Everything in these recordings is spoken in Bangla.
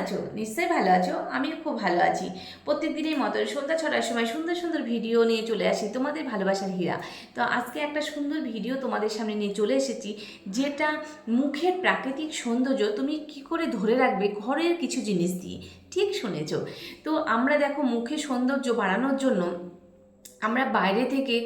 আছো? নিশ্চয়ই ভালো আছো। আমিও খুব ভালো আছি। প্রত্যেক দিনের মতো সন্ধ্যা ছটার সময় সুন্দর সুন্দর ভিডিও নিয়ে চলে আসি তোমাদের ভালোবাসার হীরা। তো আজকে একটা সুন্দর ভিডিও তোমাদের সামনে নিয়ে চলে এসেছি, যেটা মুখের প্রাকৃতিক সৌন্দর্য তুমি কি করে ধরে রাখবে ঘরের কিছু জিনিস দিয়ে। ঠিক শুনেছ। তো আমরা দেখো মুখের সৌন্দর্য বাড়ানোর জন্য আমরা বাইরে থেকে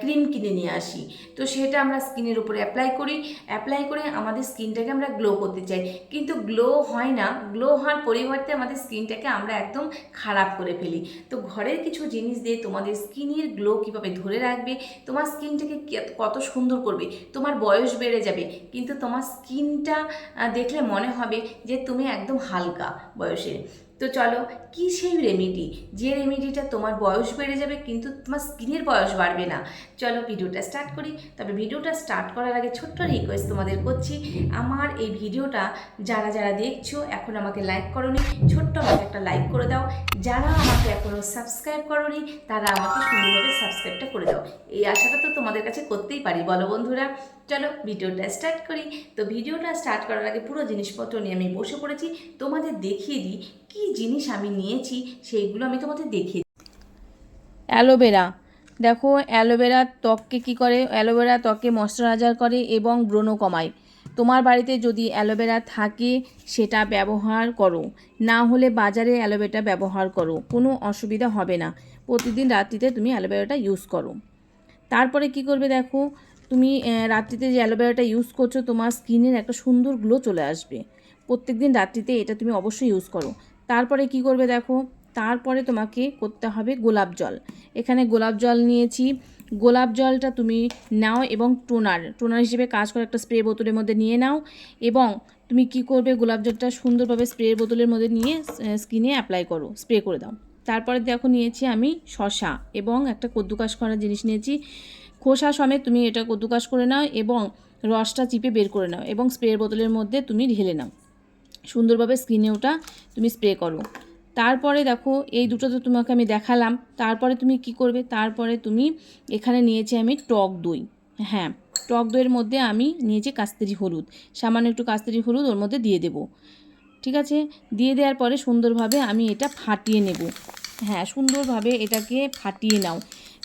ক্রিম কিনে নিয়ে আসি। তো সেটা আমরা স্কিনের উপরে অ্যাপ্লাই করি। অ্যাপ্লাই করে আমাদের স্কিনটাকে আমরা গ্লো করতে চাই। কিন্তু গ্লো হয় না। গ্লো হওয়ার পরিবর্তে আমাদের স্কিনটাকে আমরা একদম খারাপ করে ফেলি। তো ঘরের কিছু জিনিস দিয়ে তোমাদের স্কিনের গ্লো কীভাবে ধরে রাখবে, তোমার স্কিনটাকে কত সুন্দর করবে, তোমার বয়স বেড়ে যাবে, কিন্তু তোমার স্কিনটা দেখলে মনে হবে যে তুমি একদম হালকা বয়সের। তো চলো, কি সেই রেমেডি যে রেমেডিটা তোমার বয়স বেড়ে যাবে, কিন্তু তোমার স্কিনের বয়স বাড়বে না। চলো ভিডিওটা স্টার্ট করি। তবে ভিডিওটা স্টার্ট করার আগে ছোট্ট রিকোয়েস্ট তোমাদের করছি। আমার এই ভিডিওটা যারা যারা দেখছ, এখন আমাকে লাইক করনি, ছোট্ট আমাকে একটা লাইক করে দাও। যারা আমাকে এখনও সাবস্ক্রাইব করনি, তারা আমাকে সুন্দরভাবে সাবস্ক্রাইবটা করে দাও। এই আশাটা তো তোমাদের কাছে করতেই পারি, বলো বন্ধুরা। চলো ভিডিওটা স্টার্ট করি। তো ভিডিওটা স্টার্ট করার আগে পুরো জিনিসপত্র নিয়ে আমি বসে পড়েছি। তোমাদের দেখিয়ে দিই কী জিনিস আমি নিয়েছি সেইগুলো আমি তোমাদের দেখিয়ে অ্যালোভেরা। দেখো, অ্যালোভেরা ত্বককে কী করে? অ্যালোভেরা ত্বককে ময়শ্চারাইজার করে এবং ব্রণ কমায়। তোমার বাড়িতে যদি অ্যালোভেরা থাকে, সেটা ব্যবহার করো। না হলে বাজারে অ্যালোভেরা ব্যবহার করো। কোনো অসুবিধা হবে না। প্রতিদিন রাত্রিতে তুমি অ্যালোভেরাটা ইউজ করো। তারপরে কি করবে দেখো, তুমি রাত্রিতে যে অ্যালোভেরাটা ইউজ করছ, তোমার স্কিনের একটা সুন্দর গ্লো চলে আসবে। প্রত্যেক দিন রাত্রিতে এটা তুমি অবশ্যই ইউজ করো। তারপরে কি করবে দেখো? তারপরে তোমাকে করতে হবে গোলাপ জল। এখানে গোলাপ জল নিয়েছি। গোলাপ জলটা তুমি নাও এবং টোনার টোনার হিসেবে কাজ করে একটা স্প্রে বোতলের মধ্যে নিয়ে নাও এবং তুমি কি করবে? গোলাপ জলটা সুন্দরভাবে স্প্রে বোতলের মধ্যে নিয়ে স্কিনে অ্যাপ্লাই করো, স্প্রে করে দাও। তারপরে দেখো নিয়েছি আমি শশা এবং একটা কদ্দুকাশ করার জিনিস নিয়েছি। খোসা সমেত তুমি এটা কদ্দুকাশ করে নাও এবং রসটা চিপে বের করে নাও এবং স্প্রে বোতলের মধ্যে তুমি ঢেলে নাও। সুন্দরভাবে স্কিনে ওটা তুমি স্প্রে করো। তারপরে দেখো, এই দুটো তো তোমাকে আমি দেখালাম। তারপরে তুমি কি করবে? তারপরে তুমি এখানে নিয়েছি আমি টক দই। হ্যাঁ টক দইয়ের মধ্যে আমি নিয়েছি কাস্তেরি হলুদ। সামান্য একটু কাস্তেরি হলুদ ওর মধ্যে দিয়ে দেবো। ঠিক আছে? দিয়ে দেওয়ার পরে সুন্দরভাবে আমি এটা ফাটিয়ে নেব। হ্যাঁ সুন্দরভাবে এটাকে ফাটিয়ে নাও।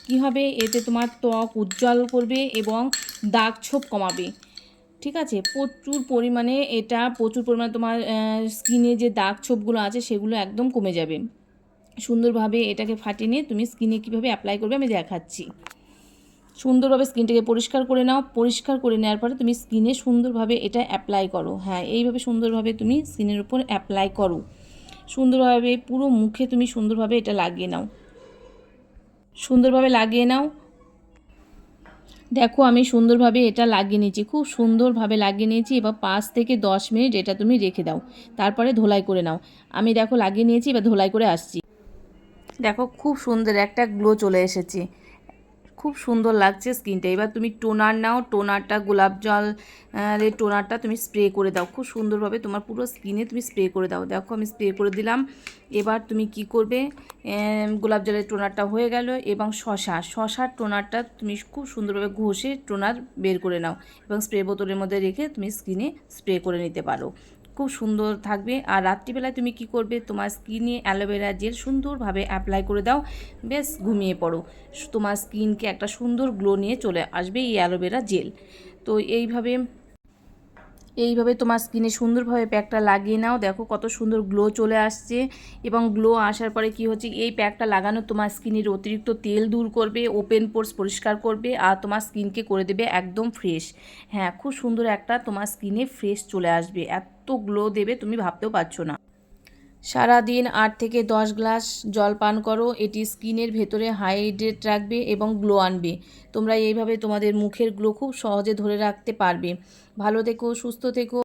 কী হবে? এতে তোমার ত্বক উজ্জ্বল করবে এবং দাগ ছোপ কমাবে। ঠিক আছে? প্রচুর পরিমাণে এটা, প্রচুর পরিমাণে তোমার স্কিনে যে দাগ ছোপগুলো আছে, সেগুলো একদম কমে যাবে। সুন্দরভাবে এটাকে ফাটিয়ে নিয়ে তুমি স্কিনে কীভাবে অ্যাপ্লাই করবে আমি দেখাচ্ছি। সুন্দরভাবে স্কিনটাকে পরিষ্কার করে নাও। পরিষ্কার করে নেওয়ার পরে তুমি স্কিনে সুন্দরভাবে এটা অ্যাপ্লাই করো। হ্যাঁ এইভাবে সুন্দরভাবে তুমি স্কিনের উপর অ্যাপ্লাই করো। সুন্দরভাবে, পুরো মুখে তুমি সুন্দরভাবে এটা লাগিয়ে নাও। সুন্দরভাবে লাগিয়ে নাও। দেখো, আমি সুন্দরভাবে এটা লাগিয়ে নিয়েছি, খুব সুন্দরভাবে লাগিয়ে নিয়েছি। এবার পাঁচ থেকে দশ মিনিট এটা তুমি রেখে দাও, তারপরে ধোলাই করে নাও। আমি দেখো লাগিয়ে নিয়েছি, এবার ধোলাই করে আসছি। দেখো, খুব সুন্দর একটা গ্লো চলে এসেছে। খুব সুন্দর লাগছে স্কিনটা। এবার তুমি টোনার নাও, টোনারটা গোলাপ জল টোনারটা তুমি স্প্রে করে দাও। খুব সুন্দরভাবে তোমার পুরো স্কিনে তুমি স্প্রে করে দাও। দেখো আমি স্প্রে করে দিলাম। এবার তুমি কি করবে? গোলাপ জলের টোনারটা হয়ে গেল এবং শশা। শশার টোনারটা তুমি খুব সুন্দরভাবে ঘষে টোনার বের করে নাও এবং স্প্রে বোতলের মধ্যে রেখে তুমি স্কিনে স্প্রে করে নিতে পারো। খুব সুন্দর থাকবে। আর রাত্রিবেলায় তুমি কি করবে? তোমার স্কিনে অ্যালোভেরা জেল সুন্দরভাবে অ্যাপ্লাই করে দাও। বেশ ঘুমিয়ে পড়ো। তোমার স্কিনকে একটা সুন্দর গ্লো নিয়ে চলে আসবে এই অ্যালোভেরা জেল তো এইভাবে এইভাবে তোমার স্কিনে সুন্দরভাবে প্যাকটা লাগিয়ে নাও। দেখো কত সুন্দর গ্লো চলে আসছে। এবং গ্লো আসার পরে কি হচ্ছে? এই প্যাকটা লাগানো তোমার স্কিনের অতিরিক্ত তেল দূর করবে ওপেন পোর্স পরিষ্কার করবে, আর তোমার স্কিনকে করে দেবে একদম ফ্রেশ হ্যাঁ খুব সুন্দর একটা তোমার স্কিনে ফ্রেশ চলে আসবে। এত গ্লো দেবে তুমি ভাবতেও পারছ না। সারাদিন আট থেকে দশ গ্লাস জল পান করো, এটি স্কিনের ভেতরে হাইড্রেট রাখবে এবং গ্লো আনবে। তোমরা এইভাবে তোমাদের মুখের গ্লো খুব সহজে ধরে রাখতে পারবে। ভালো থেকো, সুস্থ থেকো।